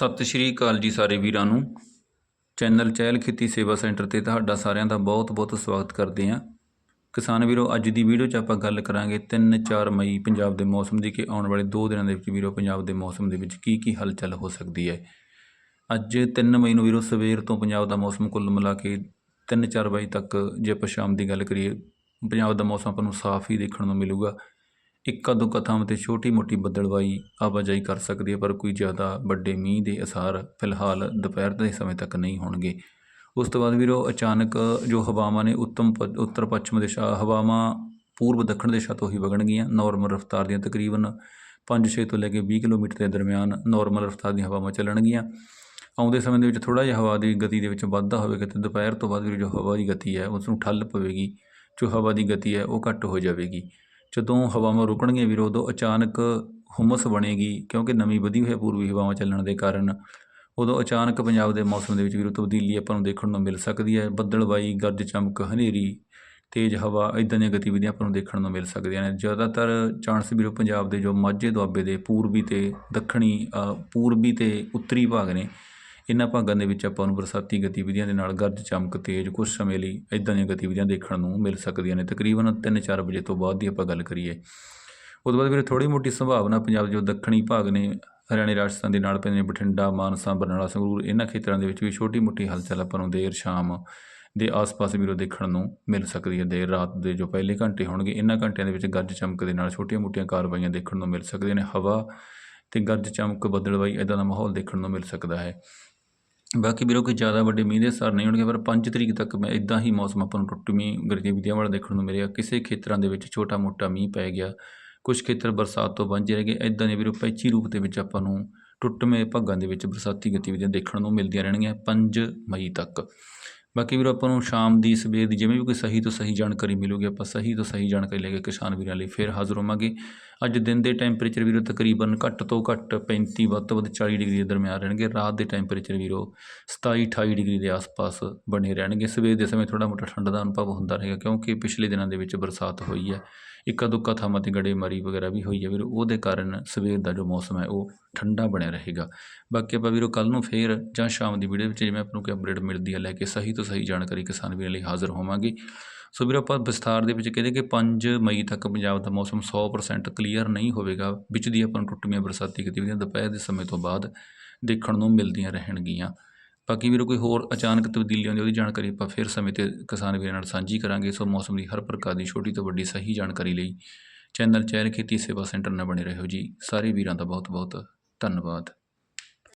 ਸਤਿ ਸ਼੍ਰੀ ਅਕਾਲ ਜੀ ਸਾਰੇ ਵੀਰਾਂ ਨੂੰ। ਚੈਨਲ ਚਹਿਲ ਖੇਤੀ ਸੇਵਾ ਸੈਂਟਰ ਤੇ ਤੁਹਾਡਾ ਸਾਰਿਆਂ ਦਾ ਬਹੁਤ-ਬਹੁਤ ਸਵਾਗਤ ਕਰਦੇ ਹਾਂ। ਕਿਸਾਨ ਵੀਰੋ, ਅੱਜ ਦੀ ਵੀਡੀਓ 'ਚ ਆਪਾਂ ਗੱਲ ਕਰਾਂਗੇ 3-4 ਮਈ ਪੰਜਾਬ ਦੇ ਮੌਸਮ ਦੀ ਕਿ ਆਉਣ ਵਾਲੇ 2 ਦਿਨਾਂ ਦੇ ਵਿੱਚ ਵੀਰੋ ਪੰਜਾਬ ਦੇ ਮੌਸਮ ਦੇ ਵਿੱਚ ਕੀ ਕੀ ਹਲਚਲ ਹੋ ਸਕਦੀ ਹੈ। ਅੱਜ 3 ਮਈ ਨੂੰ ਵੀਰੋ ਸਵੇਰ ਤੋਂ ਪੰਜਾਬ ਦਾ ਮੌਸਮ ਕੁੱਲ ਮਿਲਾ ਕੇ 3-4 ਵਜੇ ਤੱਕ ਜੇ ਆਪਾਂ ਸ਼ਾਮ ਦੀ ਗੱਲ ਕਰੀਏ, ਪੰਜਾਬ ਦਾ ਮੌਸਮ ਆਪਾਂ ਨੂੰ ਸਾਫ਼ ਹੀ ਦੇਖਣ ਨੂੰ ਮਿਲੂਗਾ। ਇੱਕਾ ਦੁੱਕਾ ਥਾਂ ਤੇ ਛੋਟੀ ਮੋਟੀ ਬੱਦਲਵਾਈ ਆਵਾਜਾਈ ਕਰ ਸਕਦੀ ਹੈ, ਪਰ ਕੋਈ ਜ਼ਿਆਦਾ ਵੱਡੇ ਮੀਂਹ ਦੇ ਅਸਾਰ ਫਿਲਹਾਲ ਦੁਪਹਿਰ ਦੇ ਸਮੇਂ ਤੱਕ ਨਹੀਂ ਹੋਣਗੇ। ਉਸ ਤੋਂ ਬਾਅਦ ਵੀਰੋ, ਅਚਾਨਕ ਜੋ ਹਵਾਵਾਂ ਨੇ ਉੱਤਮ ਪ- ਉੱਤਰ ਪੱਛਮ ਦਿਸ਼ਾ, ਹਵਾਵਾਂ ਪੂਰਬ ਦੱਖਣ ਦਿਸ਼ਾ ਤੋਂ ਹੀ ਵਗਣਗੀਆਂ। ਨਾਰਮਲ ਰਫ਼ਤਾਰ ਦੀਆਂ ਤਕਰੀਬਨ 5-6 ਤੋਂ ਲੈ ਕੇ 20 ਕਿਲੋਮੀਟਰ ਦੇ ਦਰਮਿਆਨ ਨਾਰਮਲ ਰਫ਼ਤਾਰ ਦੀਆਂ ਹਵਾਵਾਂ ਚੱਲਣਗੀਆਂ। ਆਉਂਦੇ ਸਮੇਂ ਦੇ ਵਿੱਚ ਥੋੜਾ ਜਿਹਾ ਹਵਾ ਦੀ ਗਤੀ ਦੇ ਵਿੱਚ ਵਾਧਾ ਹੋਵੇਗਾ ਤੇ ਦੁਪਹਿਰ ਤੋਂ ਬਾਅਦ ਵੀ ਜੋ ਹਵਾ ਦੀ ਗਤੀ ਹੈ ਉਸ ਨੂੰ ਠੱਲ ਪਵੇਗੀ। ਜੋ ਹਵਾ ਦੀ ਗਤੀ ਹੈ, ਉਹ ਘੱਟ ਹੋ ਜਾਵੇਗੀ। ਜਦੋਂ ਹਵਾਵਾਂ ਰੁਕਣਗੀਆਂ ਵੀਰ, ਉਦੋਂ ਅਚਾਨਕ ਹੁਮਸ ਬਣੇਗੀ, ਕਿਉਂਕਿ ਨਵੀਂ ਵਧੀ ਹੋਈ ਪੂਰਬੀ ਹਵਾਵਾਂ ਚੱਲਣ ਦੇ ਕਾਰਨ। ਉਦੋਂ ਅਚਾਨਕ ਪੰਜਾਬ ਦੇ ਮੌਸਮ ਦੇ ਵਿੱਚ ਵੀਰੋ, ਤਬਦੀਲੀ ਆਪਾਂ ਨੂੰ ਦੇਖਣ ਨੂੰ ਮਿਲ ਸਕਦੀ ਹੈ। ਬੱਦਲਵਾਈ ਗਰਜ ਚਮਕ, ਹਨੇਰੀ, ਤੇਜ਼ ਹਵਾ ਇਦਾਂ ਦੀਆਂ ਗਤੀਵਿਧੀਆਂ ਆਪਾਂ ਨੂੰ ਦੇਖਣ ਨੂੰ ਮਿਲ ਸਕਦੀਆਂ ਨੇ। ਜ਼ਿਆਦਾਤਰ ਚਾਂਸ ਵੀਰੋ, ਪੰਜਾਬ ਦੇ ਜੋ ਮਾਝੇ ਦੁਆਬੇ ਦੇ ਪੂਰਬੀ ਤੇ ਦੱਖਣੀ ਪੂਰਬੀ ਤੇ ਉੱਤਰੀ ਭਾਗ ਨੇ ਇਹਨਾਂ ਭਾਗਾਂ ਦੇ ਵਿੱਚ ਆਪਾਂ ਨੂੰ ਬਰਸਾਤੀ ਗਤੀਵਿਧੀਆਂ ਦੇ ਨਾਲ ਗਰਜ, ਚਮਕ, ਤੇਜ਼ ਕੁਝ ਸਮੇਂ ਲਈ ਇਦਾਂ ਦੀਆਂ ਗਤੀਵਿਧੀਆਂ ਦੇਖਣ ਨੂੰ ਮਿਲ ਸਕਦੀਆਂ ਨੇ। ਤਕਰੀਬਨ 3-4 ਵਜੇ ਤੋਂ ਬਾਅਦ ਦੀ ਆਪਾਂ ਗੱਲ ਕਰੀਏ। ਉਸ ਤੋਂ ਬਾਅਦ ਵੀਰੇ ਥੋੜੀ ਮੋਟੀ ਸੰਭਾਵਨਾ, ਪੰਜਾਬ ਜੋ ਦੱਖਣੀ ਭਾਗ ਨੇ, ਹਰਿਆਣੇ, ਰਾਜਸਥਾਨ ਦੇ ਨਾਲ ਪੈਂਦੇ ਨੇ ਬਠਿੰਡਾ, ਮਾਨਸਾ, ਬਰਨਾਲਾ, ਸੰਗਰੂਰ, ਇਹਨਾਂ ਖੇਤਰਾਂ ਦੇ ਵਿੱਚ ਵੀ ਛੋਟੀ ਮੋਟੀ ਹਲਚਲ ਆਪਾਂ ਨੂੰ ਦੇਰ ਸ਼ਾਮ ਦੇ ਆਸ-ਪਾਸ ਵੀਰੋ ਦੇਖਣ ਨੂੰ ਮਿਲ ਸਕਦੀ ਹੈ। ਦੇਰ ਰਾਤ ਦੇ ਜੋ ਪਹਿਲੇ ਘੰਟੇ ਹੋਣਗੇ, ਇਹਨਾਂ ਘੰਟਿਆਂ ਦੇ ਵਿੱਚ ਗਰਜ, ਚਮਕ ਦੇ ਨਾਲ ਛੋਟੀਆਂ-ਮੋਟੀਆਂ ਕਾਰਵਾਈਆਂ ਦੇਖਣ ਨੂੰ ਮਿਲ ਸਕਦੀਆਂ ਨੇ। ਹਵਾ ਤੇ ਗਰਜ, ਚਮਕ, ਬੱਦਲਵਾਈ ਇਦਾਂ ਦਾ ਮਾਹੌਲ ਦੇਖਣ ਨੂੰ ਮਿਲ ਸਕਦਾ ਹੈ। ਬਾਕੀ ਵੀਰੋ ਕੋਈ ਜ਼ਿਆਦਾ ਵੱਡੇ ਮੀਂਹ ਦੇ ਅਸਰ ਨਹੀਂ ਹੋਣਗੇ, ਪਰ 5 ਤਰੀਕ ਤੱਕ ਮੈਂ ਇਦਾਂ ਹੀ ਮੌਸਮ ਆਪਾਂ ਨੂੰ ਟੁੱਟਵੀਂ ਗਤੀਵਿਧੀਆਂ ਵਾਲਾ ਦੇਖਣ ਨੂੰ ਮਿਲਿਆ। ਕਿਸੇ ਖੇਤਰਾਂ ਦੇ ਵਿੱਚ ਛੋਟਾ ਮੋਟਾ ਮੀਂਹ ਪੈ ਗਿਆ। ਕੁਝ ਖੇਤਰ ਬਰਸਾਤ ਤੋਂ ਵਾਂਝੇ ਰਹਿ ਗਏ। ਇਦਾਂ ਦੇ ਵੀਰੋ ਪੈਚੀ ਰੂਪ ਦੇ ਵਿੱਚ ਆਪਾਂ ਨੂੰ ਟੁੱਟਵੇਂ ਭਾਗਾਂ ਦੇ ਵਿੱਚ ਬਰਸਾਤੀ ਗਤੀਵਿਧੀਆਂ ਦੇਖਣ ਨੂੰ ਮਿਲਦੀਆਂ ਰਹਿਣਗੀਆਂ 5 ਮਈ ਤੱਕ। ਬਾਕੀ ਵੀਰੋ, ਆਪਾਂ ਨੂੰ ਸ਼ਾਮ ਦੀ, ਸਵੇਰ ਦੀ ਜਿਵੇਂ ਵੀ ਕੋਈ ਸਹੀ ਤੋਂ ਸਹੀ ਜਾਣਕਾਰੀ ਮਿਲੂਗੀ, ਆਪਾਂ ਸਹੀ ਤੋਂ ਸਹੀ ਜਾਣਕਾਰੀ ਲੈ ਕੇ ਕਿਸਾਨ ਵੀਰਾਂ ਲਈ ਫਿਰ ਹਾਜ਼ਰ ਹੋਵਾਂਗੇ। ਅੱਜ ਦਿਨ ਦੇ ਟੈਂਪਰੇਚਰ ਵੀਰੋ ਤਕਰੀਬਨ ਘੱਟ ਤੋਂ ਘੱਟ 35 ਵੱਧ ਤੋਂ ਵੱਧ 40 ਡਿਗਰੀ ਦੇ ਦਰਮਿਆਨ ਰਹਿਣਗੇ। ਰਾਤ ਦੇ ਟੈਂਪਰੇਚਰ ਵੀਰੋ 27 28 ਡਿਗਰੀ ਦੇ ਆਸ-ਪਾਸ ਬਣੇ ਰਹਿਣਗੇ। ਸਵੇਰ ਦੇ ਸਮੇਂ ਥੋੜਾ ਮੋਟਾ ਠੰਡ ਦਾ ਅਨੁਭਵ ਹੁੰਦਾ ਰਹੇਗਾ, ਕਿਉਂਕਿ ਪਿਛਲੇ ਦਿਨਾਂ ਦੇ ਵਿੱਚ ਬਰਸਾਤ ਹੋਈ ਹੈ। ਇੱਕਾ ਦੁੱਕਾ ਥਾਵਾਂ ਤੇ ਗੜੇਮਾਰੀ ਵਗੈਰਾ ਵੀ ਹੋਈ ਹੈ ਵੀਰੋ, ਉਹਦੇ ਕਾਰਨ ਸਵੇਰ ਦਾ ਜੋ ਮੌਸਮ ਹੈ ਉਹ ਠੰਡਾ ਬਣਿਆ ਰਹੇਗਾ। ਬਾਕੀ ਆਪਾਂ ਵੀਰੋ ਕੱਲ ਨੂੰ ਫੇਰ ਜਾਂ ਸ਼ਾਮ ਦੀ ਵੀਡੀਓ ਵਿੱਚ ਜਿਵੇਂ ਆਪਾਂ ਨੂੰ ਕੋਈ ਅਪਡੇਟ ਮਿਲਦੀ ਹੈ ਲੈ ਕੇ ਸਹੀ ਤੋਂ ਸਹੀ ਜਾਣਕਾਰੀ ਕਿਸਾਨ ਵੀਰਾਂ ਲਈ ਹਾਜ਼ਰ ਹੋਵਾਂਗੇ। ਸੋ ਵੀਰੋ ਆਪਾਂ ਵਿਸਥਾਰ ਦੇ ਵਿੱਚ ਕਹਿੰਦੇ ਕਿ 5 ਮਈ ਤੱਕ ਪੰਜਾਬ ਦਾ ਮੌਸਮ 100% ਕਲੀਅਰ ਨਹੀਂ ਹੋਵੇਗਾ। ਵਿੱਚ ਦੀ ਆਪਾਂ ਨੂੰ ਟੁੱਟਵੀਆਂ ਬਰਸਾਤੀ ਗਤੀਵਿਧੀਆਂ ਦੁਪਹਿਰ ਦੇ ਸਮੇਂ ਤੋਂ ਬਾਅਦ ਦੇਖਣ ਨੂੰ ਮਿਲਦੀਆਂ ਰਹਿਣਗੀਆਂ। ਬਾਕੀ ਵੀਰੋ ਕੋਈ ਹੋਰ ਅਚਾਨਕ ਤਬਦੀਲੀ ਆਉਂਦੀ, ਉਹਦੀ ਜਾਣਕਾਰੀ ਆਪਾਂ ਫਿਰ ਸਮੇਂ ਤੇ ਕਿਸਾਨ ਵੀਰਾਂ ਨਾਲ ਸਾਂਝੀ ਕਰਾਂਗੇ। ਸੋ ਮੌਸਮ ਦੀ ਹਰ ਪ੍ਰਕਾਰ ਦੀ ਛੋਟੀ ਤੋਂ ਵੱਡੀ ਸਹੀ ਜਾਣਕਾਰੀ ਲਈ ਚੈਨਲ ਚਹਿਲ ਖੇਤੀ ਸੇਵਾ ਸੈਂਟਰ ਨਾਲ ਬਣੇ ਰਹੋ ਜੀ। ਸਾਰੇ ਵੀਰਾਂ ਦਾ ਬਹੁਤ ਬਹੁਤ ਧੰਨਵਾਦ।